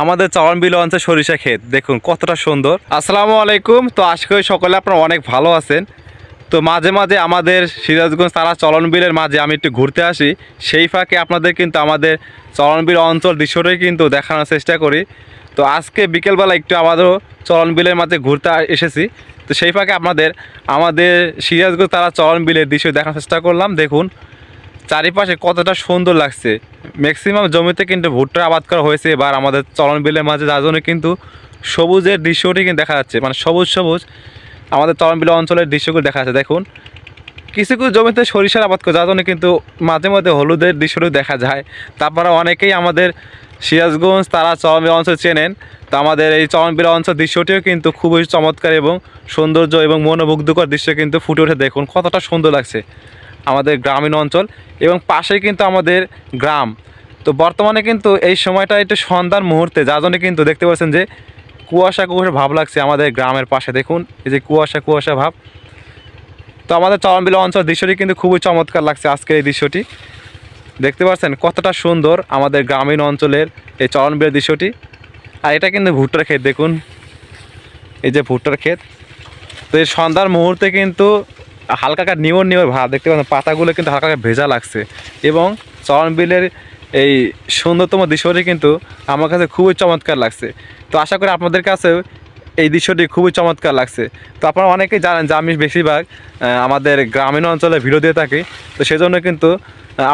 আমাদের চরণ বিল অঞ্চল সরিষা ক্ষেত। দেখুন, কতটা সুন্দর। আসসালামু আলাইকুম। তো আশা করি সকলে আপনারা অনেক ভালো আছেন। তো মাঝে মাঝে আমাদের সিরাজগঞ্জ তারা চলন বিলের মাঝে আমি একটু ঘুরতে আসি। সেই ফাঁকে আপনাদের কিন্তু আমাদের চলন বিল অঞ্চল দৃশ্যটাই কিন্তু দেখানোর চেষ্টা করি। তো আজকে বিকেলবেলা একটু আমাদেরও চলন বিলের মাঝে ঘুরতে এসেছি। তো সেই ফাঁকে আপনাদের, আমাদের সিরাজগঞ্জ তারা চলন বিলের দৃশ্য দেখানোর চেষ্টা করলাম। দেখুন চারিপাশে কতটা সুন্দর লাগছে। ম্যাক্সিমাম জমিতে কিন্তু ভুট্টা আবাদ করা হয়েছে, এবার আমাদের চলন বিলের মাঝে যার জন্য কিন্তু সবুজের দৃশ্যটি কিন্তু দেখা যাচ্ছে। মানে সবুজ সবুজ আমাদের চলন বিল অঞ্চলের দৃশ্যগুলো দেখা যাচ্ছে। দেখুন, কিছু কিছু জমিতে সরিষার আবাদ করে, যার জন্য কিন্তু মাঝে মাঝে হলুদের দৃশ্যটিও দেখা যায়। তারপরে অনেকেই আমাদের সিরাজগঞ্জ, তারা চলন বিল অঞ্চল চেনেন। তো আমাদের এই চলন বিল অঞ্চল দৃশ্যটিও কিন্তু খুবই চমৎকার এবং সৌন্দর্য এবং মনোমুগ্ধকর দৃশ্য কিন্তু ফুটে ওঠে। দেখুন, কতটা সুন্দর লাগছে। আমাদের গ্রামীণ অঞ্চল এবং পাশেই কিন্তু আমাদের গ্রাম। তো বর্তমানে কিন্তু এই সময়টা একটু সন্ধ্যার মুহূর্তে, যার জন্য কিন্তু দেখতে পাচ্ছেন যে কুয়াশা কুয়াশা ভাব লাগছে আমাদের গ্রামের পাশে। দেখুন, এই যে কুয়াশা কুয়াশা ভাব। তো আমাদের চরণবিল অঞ্চল দৃশ্যটি কিন্তু খুবই চমৎকার লাগছে আজকের এই দৃশ্যটি। দেখতে পাচ্ছেন কতটা সুন্দর আমাদের গ্রামীণ অঞ্চলের এই চরণবিলের দৃশ্যটি। আর এটা কিন্তু ভুট্টার ক্ষেত, দেখুন। এই যে ভুট্টার ক্ষেত। তো এই সন্ধ্যার মুহূর্তে কিন্তু হালকা হালকা নিয়র নিয়র ভাব দেখতে পাচ্ছেন পাতাগুলো কিন্তু হালকা ভেজা লাগছে। এবং চরণবিলের এই সুন্দরতম দৃশ্যটি কিন্তু আমার কাছে খুবই চমৎকার লাগছে। তো আশা করি আপনাদের কাছেও এই দৃশ্যটি খুবই চমৎকার লাগছে। তো আপনারা অনেকেই জানেন যে আমি বেশিরভাগ আমাদের গ্রামীণ অঞ্চলে ভিডিও দিয়ে থাকি। তো সেজন্য কিন্তু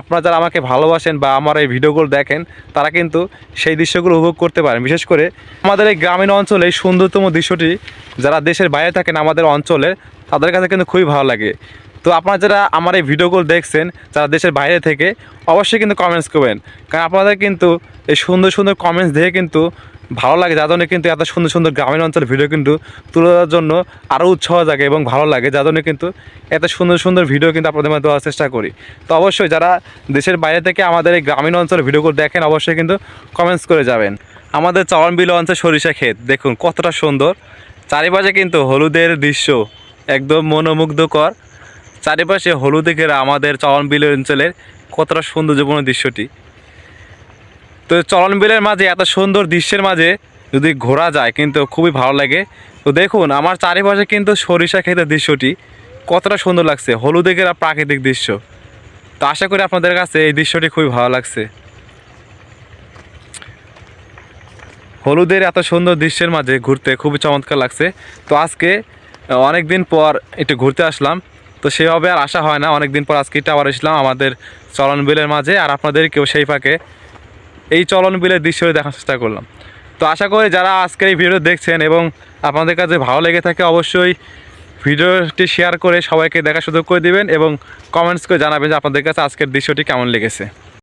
আপনারা যারা আমাকে ভালোবাসেন বা আমার এই ভিডিওগুলো দেখেন, তারা কিন্তু সেই দৃশ্যগুলো উপভোগ করতে পারেন। বিশেষ করে আমাদের এই গ্রামীণ অঞ্চলে সুন্দরতম দৃশ্যটি, যারা দেশের বাইরে থাকেন আমাদের অঞ্চলে, তাদের কাছে কিন্তু খুবই ভালো লাগে। তো আপনারা যারা আমার এই ভিডিওগুলো দেখছেন, যারা দেশের বাইরে থেকে, অবশ্যই কিন্তু কমেন্টস করবেন। কারণ আপনাদের কিন্তু এই সুন্দর সুন্দর কমেন্টস দেখে কিন্তু ভালো লাগে, যার জন্য কিন্তু এত সুন্দর সুন্দর গ্রামীণ অঞ্চলের ভিডিও কিন্তু তুলে ধরার জন্য আরও উৎসাহ জাগে এবং ভালো লাগে, যার জন্য কিন্তু এত সুন্দর সুন্দর ভিডিও কিন্তু আপনাদের মধ্যে দেওয়ার চেষ্টা করি। তো অবশ্যই যারা দেশের বাইরে থেকে আমাদের এই গ্রামীণ অঞ্চলের ভিডিওগুলো দেখেন, অবশ্যই কিন্তু কমেন্টস করে যাবেন। আমাদের চরণবিল অঞ্চল সরিষা ক্ষেত, দেখুন কতটা সুন্দর। চারিপাশে কিন্তু হলুদের দৃশ্য, একদম মনোমুগ্ধকর। চারিপাশে হলুদে ঘেরা আমাদের চরণবিল অঞ্চলের কতটা সৌন্দর্যপূর্ণ দৃশ্যটি। তো চরণবিলের মাঝে, এত সুন্দর দৃশ্যের মাঝে যদি ঘোরা যায়, কিন্তু খুবই ভালো লাগে। তো দেখুন, আমার চারিপাশে কিন্তু সরিষা ক্ষেতের দৃশ্যটি কতটা সুন্দর লাগছে, হলুদে ঘেরা প্রাকৃতিক দৃশ্য। তো আশা করি আপনাদের কাছে এই দৃশ্যটি খুবই ভালো লাগছে। হলুদের এত সুন্দর দৃশ্যের মাঝে ঘুরতে খুবই চমৎকার লাগছে। তো আজকে অনেক দিন পর একটু ঘুরতে আসলাম। তো সেভাবে আর আসা হয় না। অনেক দিন পর আজকে টাওয়ার এসলাম আমাদের চলন বিলের মাঝে আর আপনাদেরকেও সেই ফাঁকে এই চলন বিলের দৃশ্য দেখার চেষ্টা করলাম। তো আশা করি যারা আজকের এই ভিডিও দেখছেন এবং আপনাদের কাছে ভালো লেগে থাকে অবশ্যই ভিডিওটি শেয়ার করে সবাইকে দেখা সুযোগ করে দিবেন এবং কমেন্টস করে জানাবেন যে আপনাদের কাছে আজকের দৃশ্যটি কেমন লেগেছে।